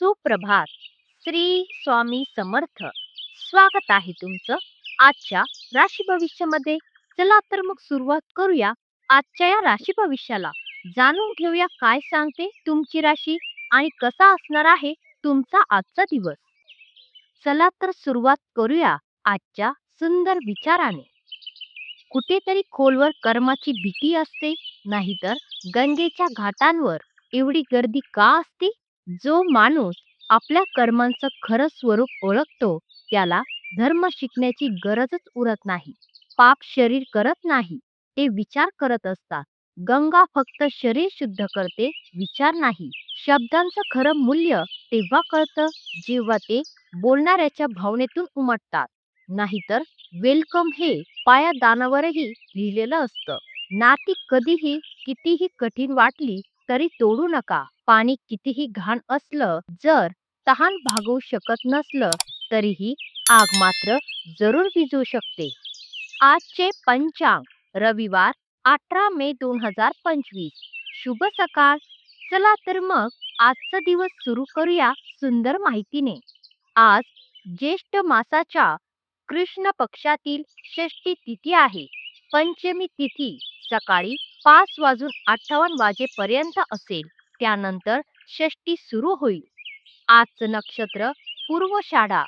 सुप्रभात. श्री स्वामी समर्थ. स्वागत आहे तुमचं आजच्या राशी भविष्यामध्ये. चला तर मग सुरुवात करूया आजच्या या राशी भविष्याला. जाणून घेऊया काय सांगते तुमची राशी आणि कसा असणार आहे तुमचा आजचा दिवस. चला तर सुरुवात करूया आजच्या सुंदर विचाराने. कुठेतरी खोलवर कर्माची भीती असते नाहीतर गंगेच्या घाटांवर एवढी गर्दी का असते? जो माणूस आपल्या कर्मांचं खरं स्वरूप ओळखतो त्याला धर्म शिकण्याची गरजच उरत नाही. पाप शरीर करत नाही ते विचार करत असतात. गंगा फक्त शरीर शुद्ध करते विचार नाही. शब्दांचं खरं मूल्य तेव्हा कळतं जेव्हा ते बोलणाऱ्याच्या भावनेतून उमटतात. नाहीतर वेलकम हे पाया दानावरही लिहिलेलं असतं. नाती कधीही कितीही कठीण वाटली तरी तोडू नका. पाणी कितीही घाण असलं जर तहान भागवू शकत नसलं तरीही आग मात्र जरूर विजू शकते. आजचे पंचांग रविवार अठरा मे दोन हजार पंचवीस. शुभ सकाळ. चला तर मग आजचा दिवस सुरू करूया सुंदर माहितीने. आज ज्येष्ठ मासाच्या कृष्ण पक्षातील षष्टी तिथी आहे. पंचमी तिथी सकाळी पाच वाजून अठ्ठावन्न वाजेपर्यंत असेल. त्यानंतर षष्टी सुरू होईल. आजचं नक्षत्र पूर्वषाढा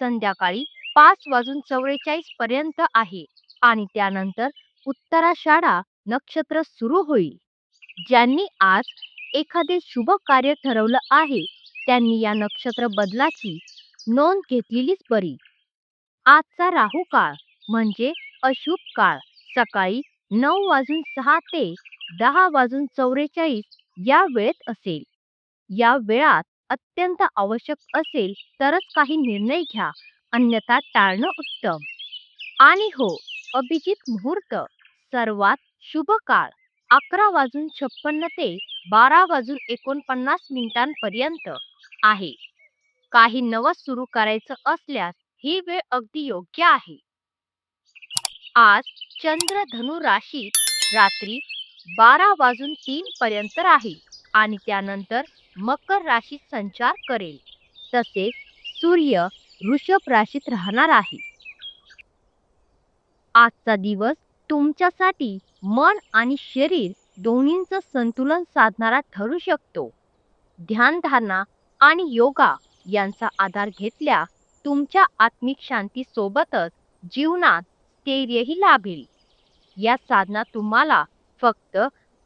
संध्याकाळी पाच वाजून चौवेचाळीस पर्यंत आहे आणि त्यानंतर उत्तराषाढा नक्षत्र सुरू होईल. ज्यांनी आज एखादे शुभ कार्य ठरवलं आहे त्यांनी या नक्षत्र बदलाची नोंद घेतलेलीच बरी. आजचा राहू काळ म्हणजे अशुभ काळ. सकाळी नऊ वाजून सहा ते दहा वाजून चौवेचाळीस या वेळेत असेल. या वेळात अत्यंत आवश्यक असेल तरच काही निर्णय घ्या अन्यथा टाळणं उत्तम. आणि हो अभिजित मुहूर्त सर्वात शुभ काळ अकरा वाजून छप्पन्न ते बारा वाजून एकोणपन्नास मिनिटांपर्यंत आहे. काही नवं सुरू करायचं असल्यास ही वेळ अगदी योग्य आहे. आज चंद्र धनु राशीत रात्री बारा वाजून तीन पर्यंत राहील आणि त्यानंतर मकर राशीत संचार करेल. तसेच सूर्य वृषभ राशीत राहणार आहे. आजचा दिवस तुमच्यासाठी मन आणि शरीर दोन्हींचं संतुलन साधणारा ठरू शकतो. ध्यानधारणा आणि योगा यांचा आधार घेतल्या तुमच्या आत्मिक शांतीसोबतच जीवनात स्थैर्यही लाभेल. या साधना तुम्हाला फक्त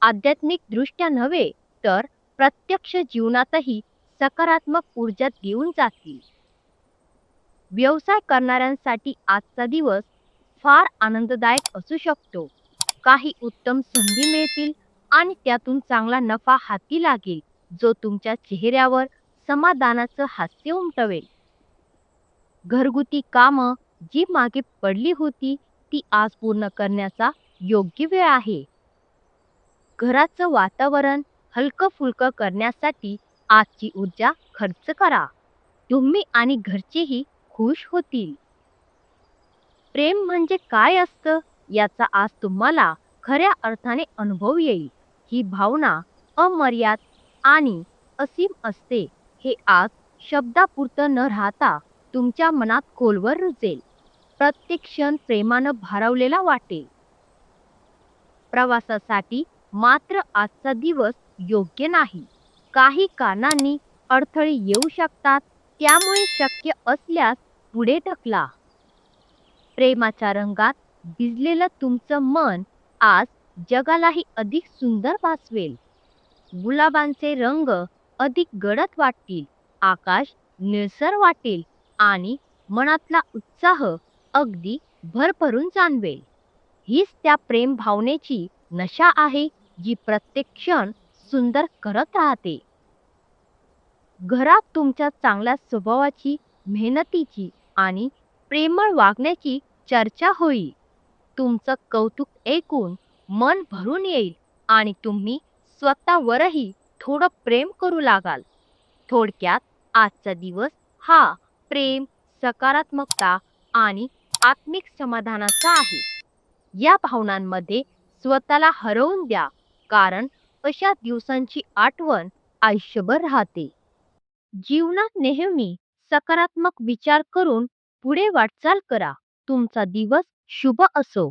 आध्यात्मिक दृष्ट्या नव्हे तर प्रत्यक्ष जीवनातही सकारात्मक ऊर्जा देऊन जातील. व्यवसाय करणाऱ्यांसाठी आजचा दिवस फार आनंददायक असू शकतो. काही उत्तम संधी मिळतील आणि त्यातून चांगला नफा हाती लागेल जो तुमच्या चेहऱ्यावर समाधानाचं हास्य उमटवेल. घरगुती कामं जी मागे पडली होती ती आज पूर्ण करण्याचा योग्य वेळ आहे. घराचं वातावरण हलकं फुलकं करण्यासाठी आजची ऊर्जा खर्च करा. तुम्ही आणि घरचेही खुश होतील. प्रेम म्हणजे काय असतं याचा आज तुम्हाला खऱ्या अर्थाने अनुभव येईल. ही भावना अमर्याद आणि असीम असते. हे आज शब्दापुरतं न राहता तुमच्या मनात खोलवर रुजेल. प्रत्येक क्षण प्रेमानं भारावलेला वाटेल. प्रवासासाठी मात्र आजचा दिवस योग्य नाही. काही कारणांनी अडथळे येऊ शकतात त्यामुळे शक्य असल्यास पुढे ढकला. प्रेमाच्या रंगात भिजलेलं तुमचं मन आज जगालाही अधिक सुंदर भासवेल. गुलाबांचे रंग अधिक गडद वाटतील आकाश निळसर वाटेल आणि मनातला उत्साह अगदी भरभरून जाणवेल. हीच त्या प्रेम भावनेची नशा आहे जी प्रत्येक क्षण सुंदर करत राहते. घरात तुमच्या चांगल्या स्वभावाची मेहनतीची आणि प्रेमळ वागण्याची चर्चा होईल. तुमचं कौतुक ऐकून मन भरून येईल आणि तुम्ही स्वतःवरही थोडं प्रेम करू लागाल. थोडक्यात आजचा दिवस हा प्रेम सकारात्मकता आणि आत्मिक समाधानाचा आहे. या भावनांमध्ये स्वतःला हरवून द्या कारण अशा दिवसांची आठवण आयुष्यभर राहते. जीवनात नेहमी सकारात्मक विचार करून पुढे वाटचाल करा. तुमचा दिवस शुभ असो.